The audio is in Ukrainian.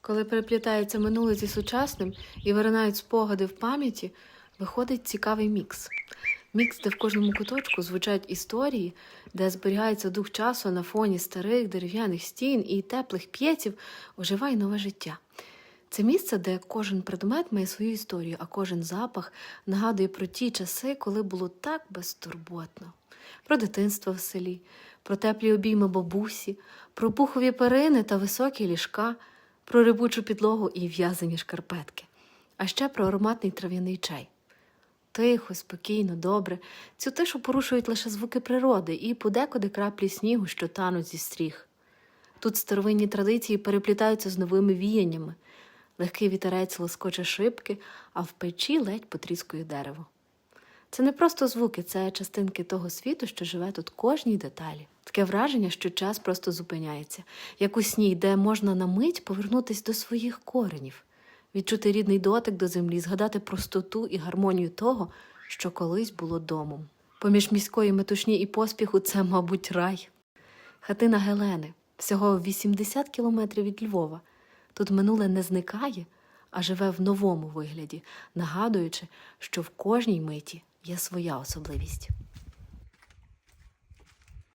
Коли переплітається минуле зі сучасним і виринають спогади в пам'яті, виходить цікавий мікс. Мікс, де в кожному куточку звучать історії, де зберігається дух часу на фоні старих дерев'яних стін і теплих п'єців, оживає нове життя. Це місце, де кожен предмет має свою історію, а кожен запах нагадує про ті часи, коли було так безтурботно. Про дитинство в селі, про теплі обійми бабусі, про пухові перини та високі ліжка, про рибучу підлогу і в'язані шкарпетки, а ще про ароматний трав'яний чай. Тихо, спокійно, добре. Цю тишу порушують лише звуки природи і подекуди краплі снігу, що тануть зі стріх. Тут старовинні традиції переплітаються з новими віяннями. Легкий вітерець лоскоче шибки, а в печі ледь потріскує дерево. Це не просто звуки, це частинки того світу, що живе тут кожній деталі. Таке враження, що час просто зупиняється, як у сні, де можна на мить повернутися до своїх коренів, відчути рідний дотик до землі, згадати простоту і гармонію того, що колись було домом. Поміж міської метушні і поспіху це, мабуть, рай. Хатина Гелени, всього 80 кілометрів від Львова. Тут минуле не зникає, а живе в новому вигляді, нагадуючи, що в кожній миті є своя особливість.